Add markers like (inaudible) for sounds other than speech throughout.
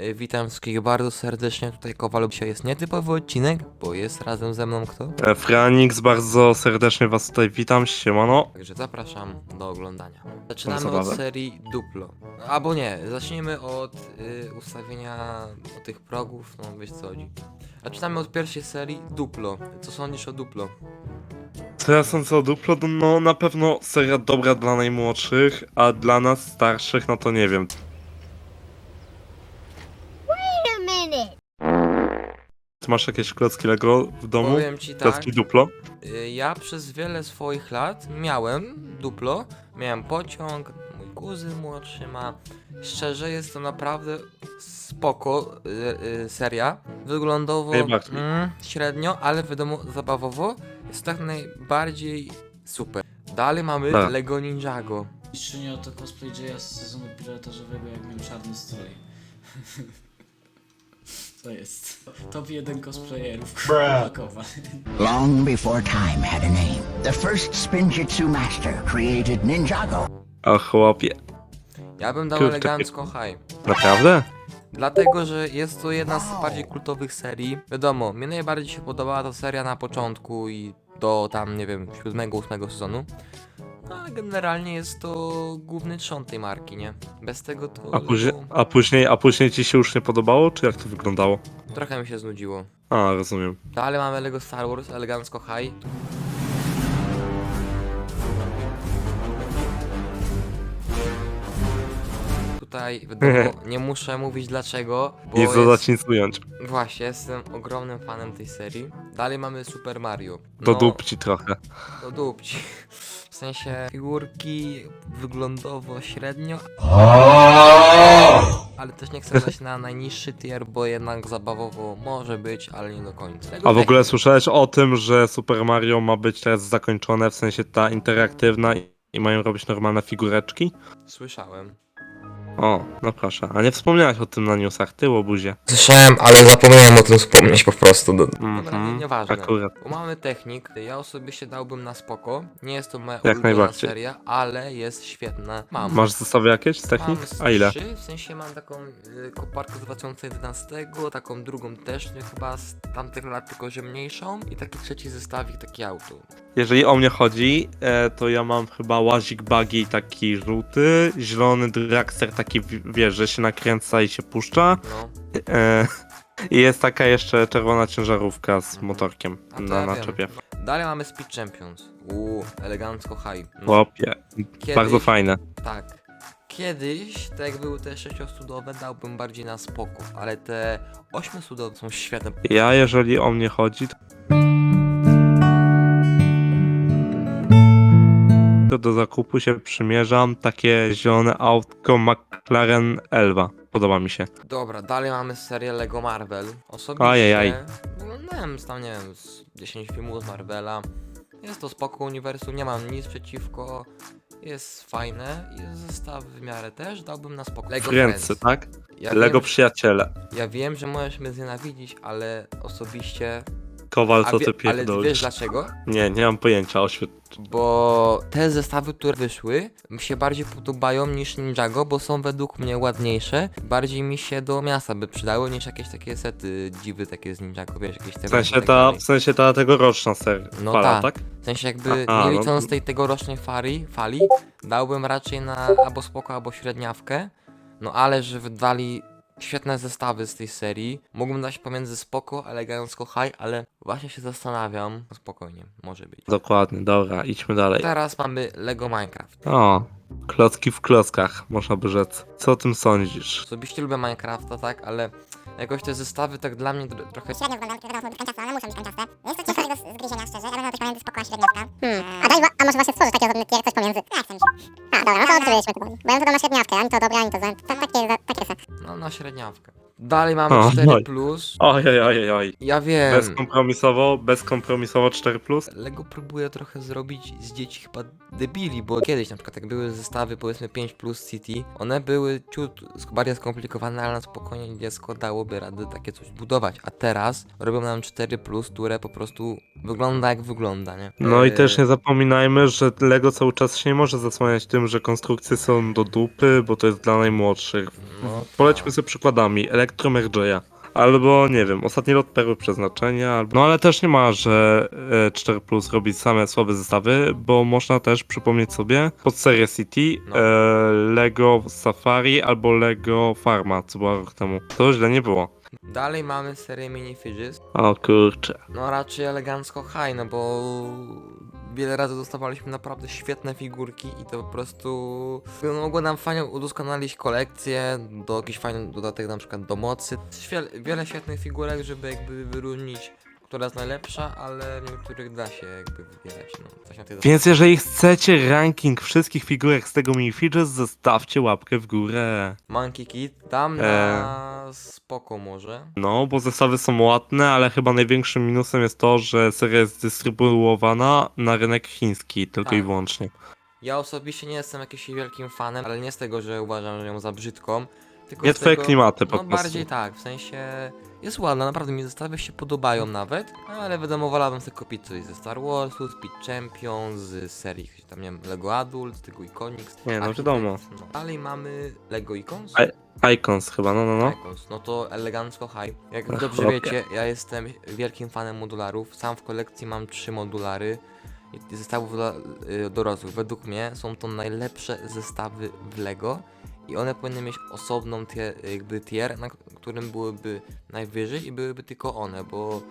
Y, Witam wszystkich bardzo serdecznie, tutaj Kowal. Dzisiaj jest nietypowy odcinek, bo jest razem ze mną kto? E, Franix, bardzo serdecznie was tutaj witam, siemano. Także zapraszam do oglądania. Zaczynamy od serii Duplo. Albo nie, zacznijmy od y, ustawienia tych progów, no wiesz co chodzi. Zaczynamy od pierwszej serii Duplo. Co sądzisz o Duplo? Co ja sądzę o Duplo? No na pewno seria dobra dla najmłodszych, a dla nas starszych, no to nie wiem. Ty masz jakieś klocki Lego w domu? Powiem ci tak, Klocki Duplo? y, ja przez wiele swoich lat miałem Duplo, miałem pociąg, mój kuzyn młodszy ma. Szczerze jest to naprawdę spoko y, y, seria. Wyglądowo Najbardziej. mm, średnio, ale wiadomo zabawowo jest tak najbardziej super. Dalej mamy Tak. Lego Ninjago. Mistrzynią to cosplay Jaya z sezonu pilotażowego, jak miałem czarny strój. (laughs) To jest top 1 cosplayerów Krakowa. Long before time had a name, the first Spinjitzu master created Ninjago. A chłopie. Ja bym dał Kurde, elegancko high. Naprawdę? Dlatego, że jest to jedna z bardziej kultowych serii. Wiadomo, mnie najbardziej się podobała ta seria na początku i do tam, nie wiem, siódmego, ósmego sezonu. No, ale generalnie jest to główny trzon tej marki, nie? Bez tego to A później, no, a później, a później ci się już nie podobało, czy jak to wyglądało? trochę mi się znudziło. A, rozumiem. Dalej mamy Lego Star Wars, elegancko high. Tutaj wiadomo, (laughs) nie muszę mówić dlaczego, bo Nic jest... dodać, nic ująć. Właśnie, jestem ogromnym fanem tej serii. Dalej mamy Super Mario. Do No, dupci trochę. Do dupci. (laughs) W sensie figurki wyglądowo średnio. Ale też nie chcę dać na najniższy tier, bo jednak zabawowo może być, ale nie do końca. A w ogóle słyszałeś o tym, że Super Mario ma być teraz zakończone, w sensie ta interaktywna i- i mają robić normalne figureczki? Słyszałem. O, no proszę. A nie wspomniałeś o tym na newsach, ty łobuzie. Słyszałem, ale zapomniałem o tym wspomnieć po prostu. Dobra, Mhm, nieważne. Akurat. Bo mamy technik, ja osobiście dałbym na spoko. Nie jest to moja Jak ulubiona najbardziej. seria, ale jest świetna. Mam. Masz zestawy jakieś z technik? Mam z A ile? Trzy, w sensie mam taką y, koparkę z 2011, taką drugą też, nie chyba z tamtych lat, tylko że mniejszą. I taki trzeci zestawik, taki auto. Jeżeli o mnie chodzi, e, to ja mam chyba łazik buggy taki żółty, zielony dragster taki, w- wiesz, że się nakręca i się puszcza. No, E, I jest taka jeszcze czerwona ciężarówka z motorkiem a to na ja wiem. naczepie. Dalej mamy Speed Champions. Uuu, elegancko high. No, kiedyś- bardzo fajne. Tak. Kiedyś, tak jak były te sześciostudowe, dałbym bardziej na spoko, ale te ośmiostudowe są świetne. Ja, jeżeli o mnie chodzi, to- do zakupu się przymierzam takie zielone autko McLaren Elva. Podoba mi się. Dobra, dalej mamy serię Lego Marvel. Osobiście Ajajaj. oglądałem tam, nie wiem, z 10 filmów z Marvela. Jest to spoko uniwersum, nie mam nic przeciwko. Jest fajne, jest zestaw w miarę też, dałbym na spoko. Lego Friends, Friends. tak? Ja Lego wiem, przyjaciele. ja wiem, że możesz mnie znienawidzić, ale osobiście... Kowal, A co wie, ty ale wiesz pierdolisz? dlaczego? Nie, nie mam pojęcia, oświet... Bo te zestawy, które wyszły, mi się bardziej podobają niż Ninjago, bo są według mnie ładniejsze. Bardziej mi się do miasta by przydały niż jakieś takie sety dziwy takie z Ninjago, wiesz, jakieś te W sensie ta, w sensie ta tegoroczna seria. No fala, tak. tak? W sensie jakby A, nie no. licząc tej tegorocznej fali, fali, dałbym raczej na albo spoko, albo średniawkę. No ale że wydali świetne zestawy z tej serii, mógłbym dać pomiędzy spoko, elegancko high, ale właśnie się zastanawiam. No spokojnie, może być. Dokładnie, dobra, idźmy dalej. Teraz mamy Lego Minecraft. O, klocki w klockach, można by rzec. Co o tym sądzisz? Osobiście lubię Minecrafta, tak, ale jakoś te zestawy tak dla mnie tro- trochę... Średnio wyglądają, wiadomo, kanciaste, one muszą być kanciaste. Jest to ciężko do zgryzienia, szczerze. Ja coś pomiędzy spoko a. Hmm. Daj, a może właśnie stworzysz taki osobny tier, coś pomiędzy? Tak, chcę mi się. A, dobra, no to odkryliśmy to. Bo ja bym to średniawkę, ani to dobre, ani to złe. To takie, takie se. No, na średniawkę. Dalej mamy O, 4 oj. plus. Oj, oj, oj, oj. Ja wiem. Bezkompromisowo, bezkompromisowo 4 plus. Lego próbuje trochę zrobić z dzieci chyba debili, bo kiedyś na przykład jak były zestawy powiedzmy 5 plus City, one były ciut sk- bardziej skomplikowane, ale na spokojnie dziecko dałoby radę takie coś budować, a teraz robią nam 4 plus, które po prostu wygląda jak wygląda, nie? No i Eee, też nie zapominajmy, że Lego cały czas się nie może zasłaniać tym, że konstrukcje są do dupy, bo to jest dla najmłodszych. No, Polećmy sobie przykładami. Electrum RJ'a. Albo, nie wiem, ostatni lot perły przeznaczenia, albo... No ale też nie ma, że e, 4 Plus robi same słabe zestawy, bo można też przypomnieć sobie pod serię City No. e, Lego Safari albo Lego Farma, co było rok temu. To źle nie było. Dalej mamy serię Minifidges. O kurczę. No raczej elegancko high, no bo wiele razy dostawaliśmy naprawdę świetne figurki i to po prostu no, mogło nam fajnie udoskonalić kolekcję, do jakiś fajny dodatek na przykład do mocy. Wiele świetnych figurek, żeby jakby wyróżnić, która jest najlepsza, ale niektórych da się jakby wybierać, no coś na tej Więc jeżeli chcecie ranking wszystkich figurek z tego minifidges, zostawcie łapkę w górę. Monkey Kid dam na spoko może. No, bo zestawy są ładne, ale chyba największym minusem jest to, że seria jest dystrybuowana na rynek chiński tylko i Tak. wyłącznie. Ja osobiście nie jestem jakimś wielkim fanem, ale nie z tego, że uważam ją za brzydką, tylko Nie z twoje tego, klimaty po No prostu. bardziej tak, w sensie jest ładna, naprawdę mi zestawy się podobają nawet, ale wiadomo wolałbym sobie kupić coś ze Star Warsu, z Pit Champion, z serii tam nie wiem, Lego Adult, tego Iconics. Nie, no Architect, wiadomo. No. Dalej mamy Lego Icons. A- Icons chyba, no, no, no. Icons, no to elegancko high. Jak Ach, dobrze okej. wiecie, ja jestem wielkim fanem modularów. Sam w kolekcji mam trzy modulary i zestawów dla y, dorosłych. Według mnie są to najlepsze zestawy w Lego i one powinny mieć osobną tier, jakby tier, na którym byłyby najwyżej i byłyby tylko one, bo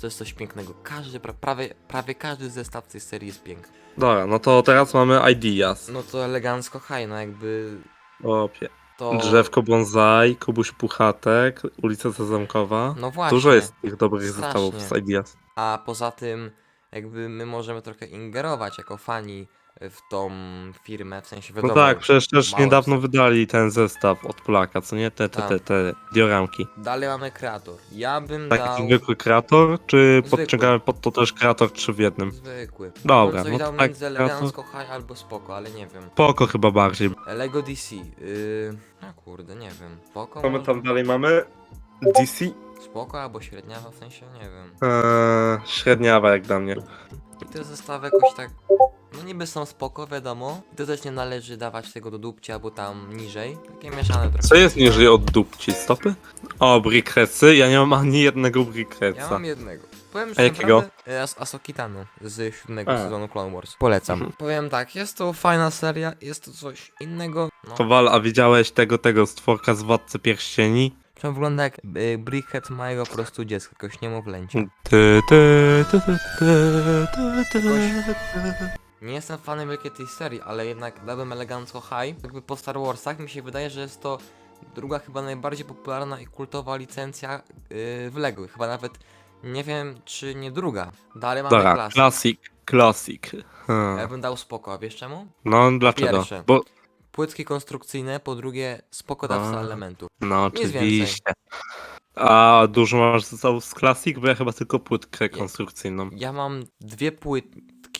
to jest coś pięknego. Każdy, pra, prawie, prawie każdy zestaw tej serii jest piękny. Dobra, no to teraz mamy Ideas. No to elegancko high, no jakby Opie. to... Drzewko bonsai, Kubuś Puchatek, ulica Sezamkowa. No właśnie. Dużo jest tych dobrych Strasznie. zestawów z Ideas. A poza tym, jakby my możemy trochę ingerować jako fani w tą firmę, w sensie No wiadomo. tak, przecież też mało niedawno wydali ten zestaw od Polaka, co nie? Te, te, te, Tak. te dioramki. Dalej mamy kreator. Ja bym Taki dał zwykły kreator, czy Zwykły. podciągamy pod to też kreator 3 w jednym? zwykły. Dobra, coś no dał to tak, między elegancko high albo spoko, ale nie wiem. Poko chyba bardziej. Lego DC. Yy... No kurde, nie wiem. Spoko, Co my może? tam dalej mamy? DC? spoko albo średniawa, w sensie nie wiem. Eee, średniawa jak dla mnie. I te zestawy jakoś tak. No niby są spoko, wiadomo. I to też nie należy dawać tego do dupcia albo tam niżej. Takie mieszane trochę. Co jest niżej od dupci? Stopy? O, brickheadsy. Ja nie mam ani jednego Ja brickheadsa. mam jednego. Powiem, A że jakiego? naprawdę, e, As Asokitano z siódmego A. sezonu Clone Wars. Polecam. Mhm. Powiem tak, jest to fajna seria, jest to coś innego. No, To Wal, a widziałeś tego, tego stworka z Władcy Pierścieni? to wygląda jak y, Brickhead małego po prostu dziecka, jakiegoś niemowlęcia. Ty, ty, ty, ty, ty, ty, ty. Nie jestem fanem wielkiej tej serii, ale jednak dałbym elegancko high. Jakby po Star Warsach mi się wydaje, że jest to druga chyba najbardziej popularna i kultowa licencja yy, w LEGO. Chyba nawet nie wiem, czy nie druga. Dalej mamy Dobra, klasy. classic, classic. Ja Hmm. bym dał spoko, a wiesz czemu? No, dlaczego? Pierwsze. Bo, Płytki konstrukcyjne, po drugie spoko dawca A. elementów. no Nic więcej. oczywiście. A dużo masz z classic? Bo ja chyba tylko płytkę konstrukcyjną. Ja mam dwie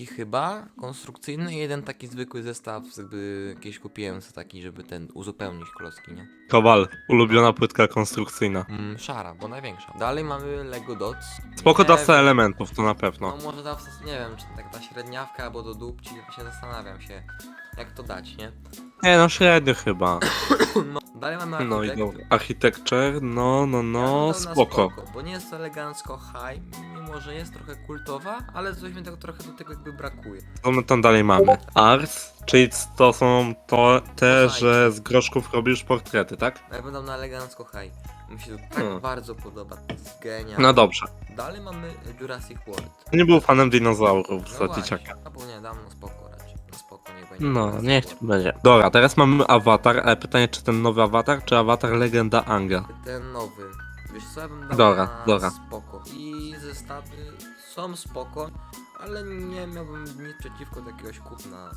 chyba konstrukcyjne i jeden taki zwykły zestaw, jakby jakieś kupiłem sobie taki, żeby ten uzupełnić klocki, nie? Kowal, ulubiona płytka konstrukcyjna. Mm, szara, bo największa. Dalej mamy Lego Dots. Spoko Nie dawca wiem. elementów, to na No pewno. może dawca, nie wiem, czy tak ta średniawka albo do dupci, się zastanawiam się, jak to dać, nie? Nie no, średnio chyba. (coughs) No, dalej mamy No i dobra. Architecture, no, no, Ja no, spoko. Bo nie jest to elegancko high, mimo że jest trochę kultowa, ale coś mi tego trochę do tego jakby brakuje. Co my tam dalej mamy? Ars, czyli to są to, te, że z groszków robisz portrety, tak? Ja bym dał na elegancko high. Mi się to tak Hmm. bardzo podoba, to jest genialne. No dobrze. Dalej mamy Jurassic World. Nie był fanem dinozaurów No za właśnie, dzieciaka. albo nie, dam na spoko spoko nie będzie. No, niech będzie. Dobra, teraz mamy awatar, ale pytanie czy ten nowy awatar, czy awatar Legenda Anga? Ten nowy. Wiesz co, ja bym dał Dobra, na dobra. spoko. I zestawy są spoko, ale nie miałbym nic przeciwko do jakiegoś kupna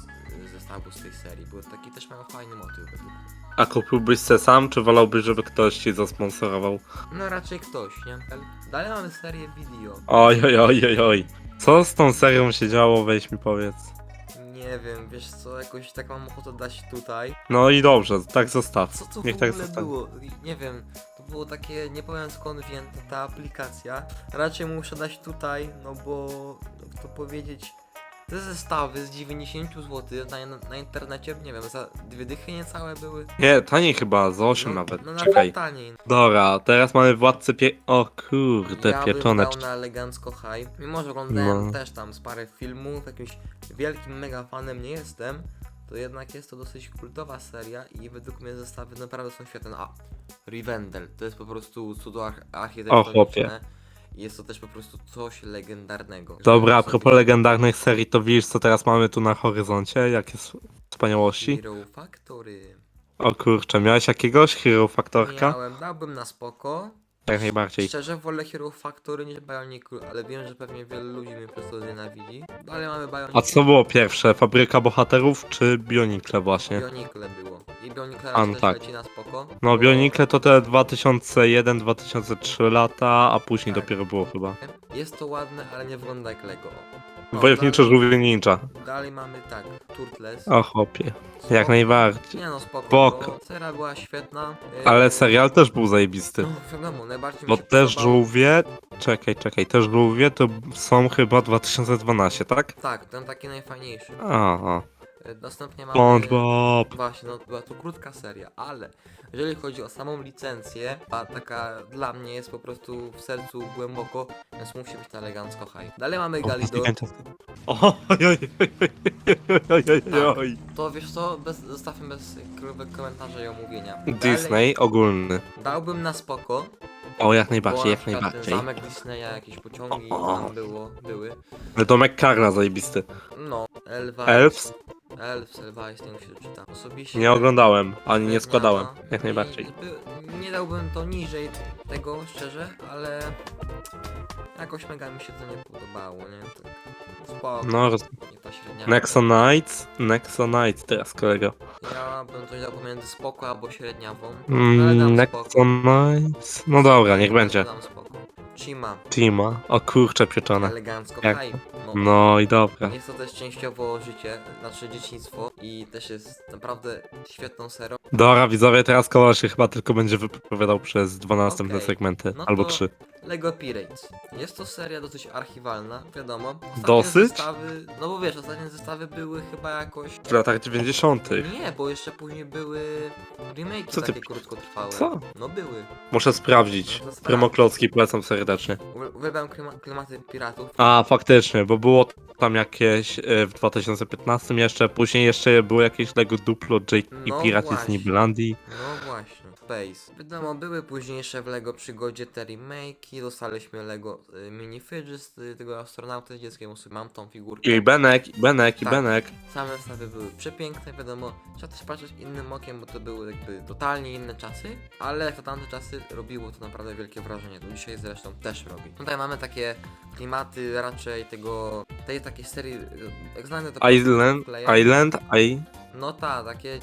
y, zestawu z tej serii, bo taki też mają fajny motyw według mnie. A kupiłbyś se sam, czy wolałbyś, żeby ktoś ci zasponsorował? No raczej ktoś, nie? Dalej mamy serię video. Oj, oj, oj, oj, oj. Co z tą serią się działo, weź mi powiedz. Nie wiem, wiesz co, jakoś tak mam ochotę dać tutaj. No i dobrze, tak zostaw. Co to Niech w tak ogóle zostanie. było? Nie wiem, to było takie, nie powiem skąd wzięta ta aplikacja. Raczej muszę dać tutaj, no bo, jak to powiedzieć, te zestawy z 90 zł na, na internecie, nie wiem, za dwie dychy niecałe były. Nie, taniej chyba, za 8 no, nawet. No Czekaj. nawet taniej. Dobra, teraz mamy władcę pie... O kurde, ja bym pieczone. dał na elegancko high. Mimo, że oglądałem No. też tam z parę filmów, jakimś wielkim mega fanem nie jestem, to jednak jest to dosyć kultowa seria i według mnie zestawy naprawdę są świetne. A, Rivendell, to jest po prostu cudo arch- architektoniczne. chłopie. Jest to też po prostu coś legendarnego. Dobra, a propos legendarnych serii, to widzisz co teraz mamy tu na horyzoncie? Jakie s- wspaniałości? Hero Factory. O kurczę, miałeś jakiegoś Hero Faktorka? Miałem, dałbym na spoko. Jak najbardziej. Szczerze wolę Hero Factory niż Bionic, ale wiem, że pewnie wielu ludzi mnie przez to nienawidzi. Ale mamy Bionic. A co było pierwsze? Fabryka Bohaterów czy Bionicle właśnie? Bionikle było. I Bionikle A, no też tak. leci na spoko. No Bionicle to te 2001-2003 lata, a później Tak. dopiero było chyba. Jest to ładne, ale nie wygląda jak Lego. Wojownicze dalej- żółwie ninja. Dalej mamy tak, Turtles. O chłopie, Spoko. jak najbardziej. Nie no, spoko. Spoko. bo Sera była świetna. yy, Ale serial też był zajebisty. No, wiadomo, najbardziej Bo mi się też podobał- żółwie, czekaj, czekaj, też żółwie to są chyba 2012, tak? Tak, ten taki najfajniejszy. A, a. Yy, Następnie mamy... SpongeBob. Właśnie, no była to krótka seria, ale jeżeli chodzi o samą licencję, a taka dla mnie jest po prostu w sercu głęboko, więc musi być na elegancko high. Dalej mamy Galidor. Oj, oj, oj, oj, oj, oj, oj. To wiesz co, bez, zostawmy bez k- komentarza i omówienia. Disney ogólny. Dałbym na spoko. O, jak najbardziej, na jak przykład najbardziej. Ten zamek Disneya, jakieś pociągi tam było, były. Domek Karla zajebisty. No. Elves? Elves, Elvice, nie się czyta. Osobiście. Nie oglądałem, ani nie składałem. Jak najbardziej. Nie dałbym to niżej tego, szczerze, ale jakoś mega mi się to nie podobało, nie? Tak spoko, No, roz... średnia. Nexonites? Nexonites teraz, kolego. Ja bym coś dał pomiędzy spoko albo średniawą. Mm, spoko. Nexonites? No dobra, niech będzie. Dam spoko. Chima, Tima. O kurcze pieczone. elegancko Jak-. No. No i dobra. Jest to też częściowo życie, znaczy dzieciństwo i też jest naprawdę świetną serią. Dobra, widzowie, teraz kolor się chyba tylko będzie wypowiadał przez dwa następne Okej. segmenty. No Albo to- trzy. Lego Pirates. Jest to seria dosyć archiwalna, wiadomo. Ostatnie Dosyć? Zestawy, no bo wiesz, ostatnie zestawy były chyba jakoś... W latach 90. Nie, bo jeszcze później były remake Co ty- takie krótkotrwałe. Co? No były. Muszę sprawdzić. No to sprawdź. Promoklocki polecam serdecznie. Uwi- Uwielbiam klima klimaty piratów. A, faktycznie, bo było tam jakieś e, w 2015 jeszcze, później jeszcze było jakieś Lego Duplo J i No Piraci z właśnie. Nibelandii. No właśnie, Space. Wiadomo, były późniejsze w Lego przygodzie te remake'i, dostaliśmy Lego y, minifidży z y, tego astronauty z dzieckiem, mam tą figurkę. I Benek, i Benek, i Tak. Benek. Same zestawy były przepiękne, wiadomo, trzeba też patrzeć innym okiem, bo to były jakby totalnie inne czasy, ale jak to tamte czasy robiło to naprawdę wielkie wrażenie, to dzisiaj zresztą też robi. Tutaj mamy takie klimaty raczej tego, tej takiej serii, y, jak znamy to Island. Island, I... No tak, takie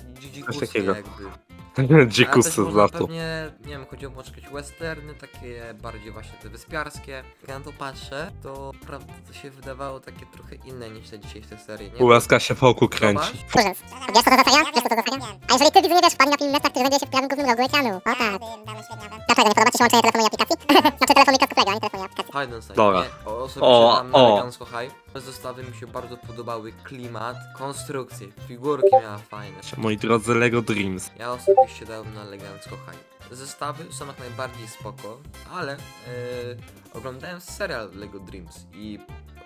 takiego. jakby. (laughs) Dzikusy z latu. pewnie, nie wiem, chodziło może jakieś westerny, takie bardziej właśnie te wyspiarskie. Jak ja na to patrzę, to naprawdę to się wydawało takie trochę inne niż te dzisiejsze serie, nie? Łezka się wokół kręci. Furzens. Wiesz co to za seria? Wiesz co to za seria? A jeżeli ty widzu nie wiesz, wpadnij na film Neta, który znajduje się w prawym górnym rogu ekranu. O tak. Dlaczego nie podoba ci się łączenie telefonu i aplikacji? (laughs) znaczy telefonu i kasku a nie telefonu i aplikacji. Dobra. O, O, o. elegancko. Zestawy mi się bardzo podobały. Klimat, konstrukcje, figurki miała fajne. Moi drodzy, Lego Dreams. Ja osobiście dałem na elegancko hype. Zestawy są jak najbardziej spoko, ale e, oglądałem serial Lego Dreams i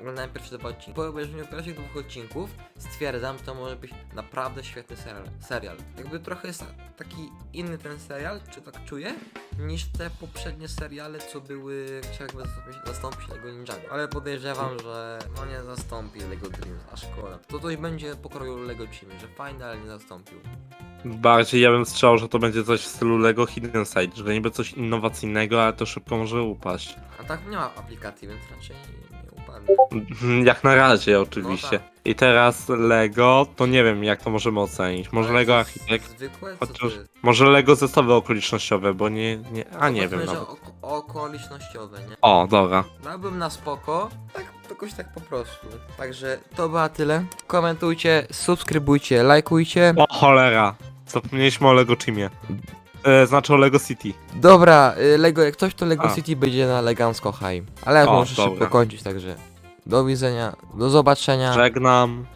oglądałem pierwsze dwa odcinki. Po obejrzeniu pierwszych dwóch odcinków stwierdzam, że to może być naprawdę świetny serial. serial. Jakby trochę jest taki inny ten serial, czy tak czuję, niż te poprzednie seriale, co były, chciał jakby zastąpić, zastąpić Lego Ninjago. Ale podejrzewam, że no nie zastąpi Lego Dreams, a szkoda. To coś będzie pokroju Lego Chimy, że fajne, ale nie zastąpił. Bardziej ja bym strzelał, że to będzie coś w stylu Lego Hidden Side, że niby coś innowacyjnego, ale to szybko może upaść. A tak nie ma aplikacji, więc raczej Mhm, Jak na razie oczywiście. No I teraz Lego, to nie wiem jak to możemy ocenić. Może Ale Lego to jest Architekt, Zwykłe? Co chociaż... ty? Może Lego zestawy okolicznościowe, bo nie... nie a nie wiem że nawet. oko- okolicznościowe, nie? O, dobra. Dałbym na spoko, tak jakoś tak po prostu. Także to była tyle. Komentujcie, subskrybujcie, lajkujcie. O cholera. Zapomnieliśmy o Lego Teamie. E, znaczy o Lego City. Dobra, y, Lego, jak coś to Lego A. City będzie na elegancko high. Ale ja O, muszę dobra. szybko kończyć, także do widzenia, do zobaczenia. Żegnam.